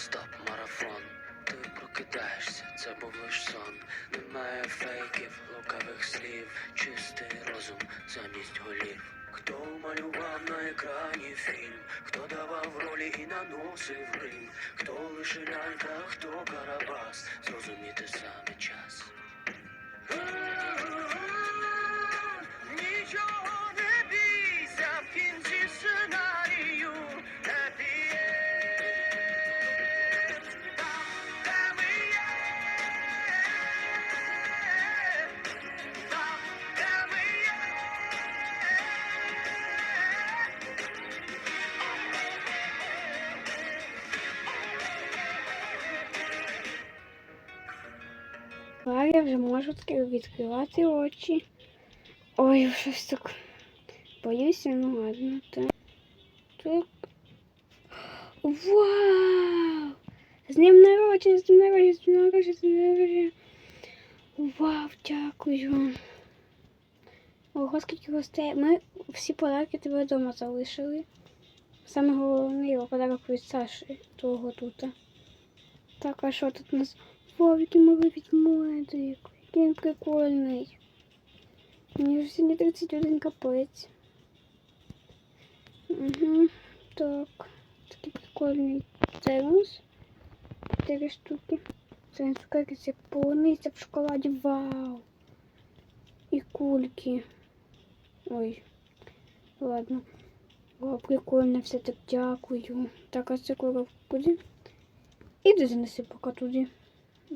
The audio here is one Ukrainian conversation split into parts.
стоп, марафон. Ти прокидаєшся, це був лиш сон. Немає фейків, лукавих слів, чистий розум замість голів. Хто малював на екрані фільм, хто давав ролі і наносив грим, хто лише лялька, хто карабас, зрозуміти саме час. А я вже можу відкривати очі. Ой, щось так. Боюся, ну ладно. Так. так. Вау! З ним народження, з ним народження, з ним народження, з ним народження. Вау, дякую. Ого, скільки гостей. Ми всі подарки тебе вдома залишили. Саме головний його подарок від Саші, того тут. Так, а що тут у нас? Вау, який малий ведмедик. Який він прикольний. Мені вже сьогодні 31 капець. Угу. Так. Такий прикольний термос. Чотири штуки. Це цукерки, це полуниця в шоколаді. Вау. І кульки. Ой. Ладно. Вау, прикольно все так дякую. Так, а це куди? куди? Іди занеси поки туди.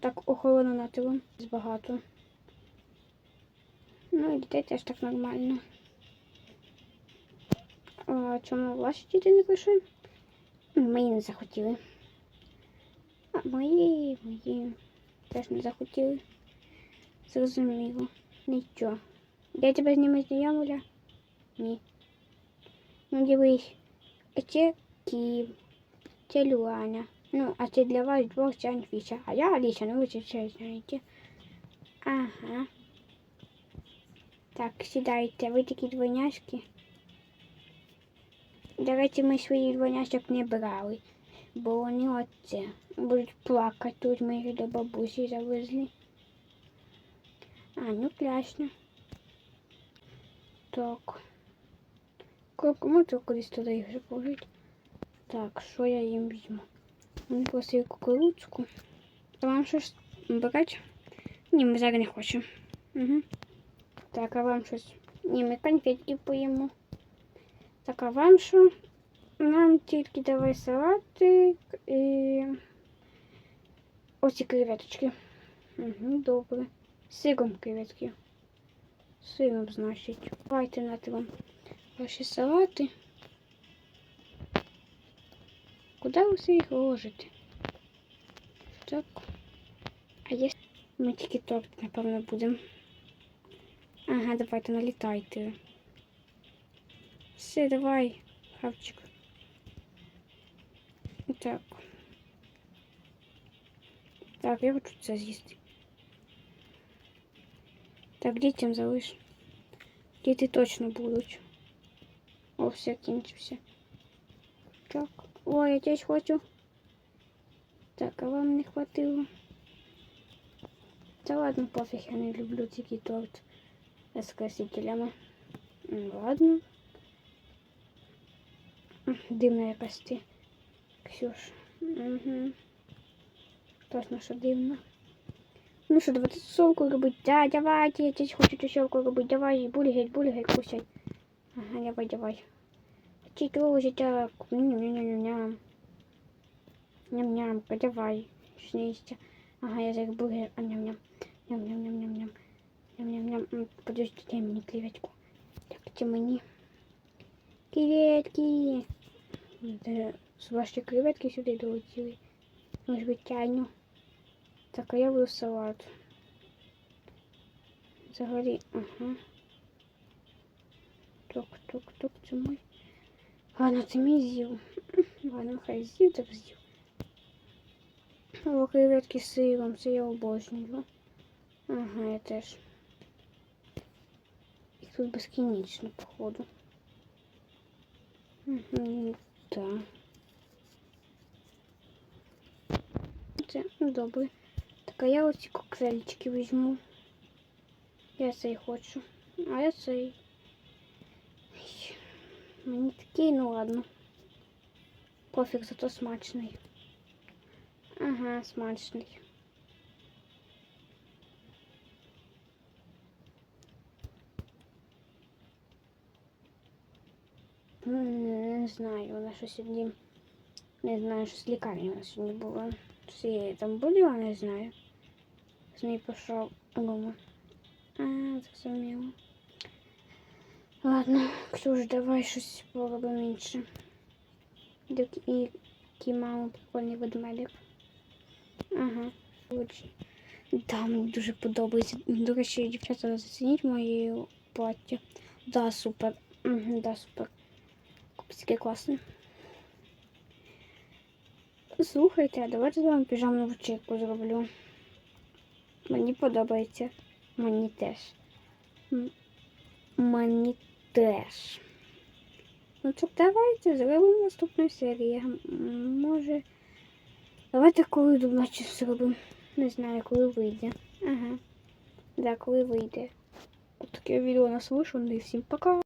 Так охорона на тилом багато. Ну і дітей теж так нормально. А чому ваші діти не прийшли? Мої не захотіли. А мої, мої теж не захотіли. Зрозуміло. Нічого. Я тебе з ними знайомила? Ні. Ну дивись. Це Київ. Це Люаня. Ну, а це для вас двох ця Анфіса. А я Аліса, ну ви це все знаєте. Ага. Так, сідайте, ви такі двойняшки. До речі, ми своїх двойняшок не брали, бо вони оце будуть плакати тут, ми їх до бабусі завезли. А, ну класно. Так. Кому то кудись туди їх вже? Так, що я їм візьму? Вони просили кукурудзку. Вам щось брати? Ні, ми не хочемо. Угу. Так, а вам щось? Ні, ми конфетки поїмо. Так, а вам що? Нам тільки давай салатик і ось ці креветочки. Угу, добре. Сиром креветки. Сиром, значить. Давайте на вам ваші салати. Куди ви все їх ложите? Так. А є ми тільки торт, напевно, будемо. Ага, давайте налітайте. Все, давай, хавчик. Так. Так, я хочу це з'їсти. Так, дітям залиш. Діти точно будуть. О, все, кінчився. Так. Ой, я теж хочу. Так, а вам не хватило? Та ладно, пофіг, я не люблю тільки торт з красителями. М, Ладно. М, Дивна якась ти, Ксюш. Угу. Точно, що дивно. Ну що, давайте тусовку робити. Да, давайте, я теж хочу тусовку робити. Давай, булігай, булігай, кусай. Ага, давай, давай. Чего так? Ням-ням-ням-ням. Ням-ням, давай. Снизься. Ага, я так бургер. А, ням-ням. Ням-ням-ням-ням-ням. Ням-ням-ням. М, Подожди, дай мне креветку. Так, где мені? Креветки. Це ваші креветки сюди долетіли. Може витягну. Так, а я буду салат. Взагалі, ага. Тук-тук-тук, це мой. Ладно, це мій з'їв. Ладно, хай з'їв, так з'їв. О, креветки з сиром, це я обожнюю. Ага, я теж. Їх тут безкінечно, походу. Угу, так. хочете. Ну, добре. Так, а я оці коктейльчики візьму. Я цей хочу. А я цей. Ой, Мені такий, ну ладно. Пофіг, зато смачний. Ага, смачний. М, Не знаю, вона щось сьогодні. Не знаю, що з лікарні вона сьогодні була. Чи я там була, не знаю. З неї пішов Рома. А, зрозуміло. Ладно, Ксюш, давай щось поробимо інше. І який прикольний ведмедик. Ага, очень. Да, мені дуже подобається. До речі, дівчата, зацініть моє плаття. Да, супер. Да, супер. Капецьке класне. Слухайте, а давайте з вами піжамну вечірку зроблю. Мені подобається. Мені теж. Мені теж. Ну так давайте зробимо наступну серію. Може. Давайте коли ночі зробимо. Не знаю, коли вийде. Ага. Да, коли вийде. От таке відео у нас вийшло. І всім пока.